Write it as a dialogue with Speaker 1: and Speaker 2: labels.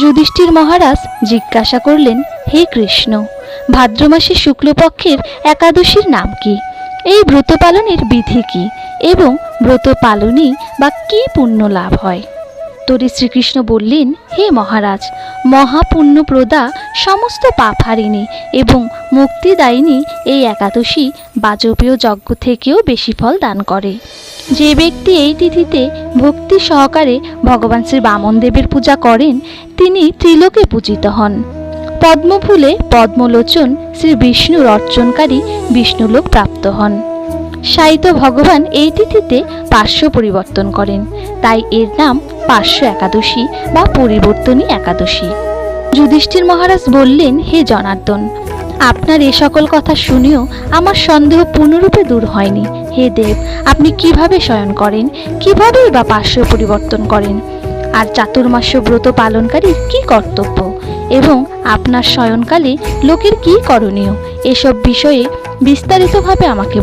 Speaker 1: যুধিষ্ঠির মহারাজ জিজ্ঞাসা করলেন, হে কৃষ্ণ ভাদ্র মাসে শুক্লপক্ষের একাদশীর নাম কি? এই ব্রত পালনের বিধি কি? এবং ব্রত পালনই বা কি পুণ্য লাভ হয়? তরি শ্রীকৃষ্ণ বললেন, হে মহারাজ, মহাপুণ্যপ্রদা সমস্ত পাপ হারিণী এবং মুক্তিদায়িনী এই একাদশী বাজপেয় যজ্ঞ থেকেও বেশি ফল দান করে। যে ব্যক্তি এই তিথিতে ভক্তি সহকারে ভগবান শ্রী বামনদেবের পূজা করেন, তিনি ত্রিলোকে পূজিত হন। পদ্মফুলে পদ্মলোচন শ্রী বিষ্ণুর অর্চনকারী বিষ্ণুলোক প্রাপ্ত হন। সাহিত্য ভগবান এই তিথিতে পার্শ্ব পরিবর্তন করেন। তাই এর নাম পার্শ্ব একাদশী বা পরিবর্তনী একাদশী। যুধিষ্ঠির মহারাজ বললেন, হে জনার্দন, আপনার এ সকল কথা শুনেও আমার সন্দেহ পূর্ণরূপে দূর হয়নি। হে দেব, আপনি কীভাবে শয়ন করেন? কীভাবে বা পার্শ্ব পরিবর্তন করেন? আর চাতুর্মাস্য ব্রত পালনকারীর কি কর্তব্য? এবং আপনার শয়নকালে লোকের কি করণীয়? এসব বিষয়ে বিস্তারিতভাবে আমাকে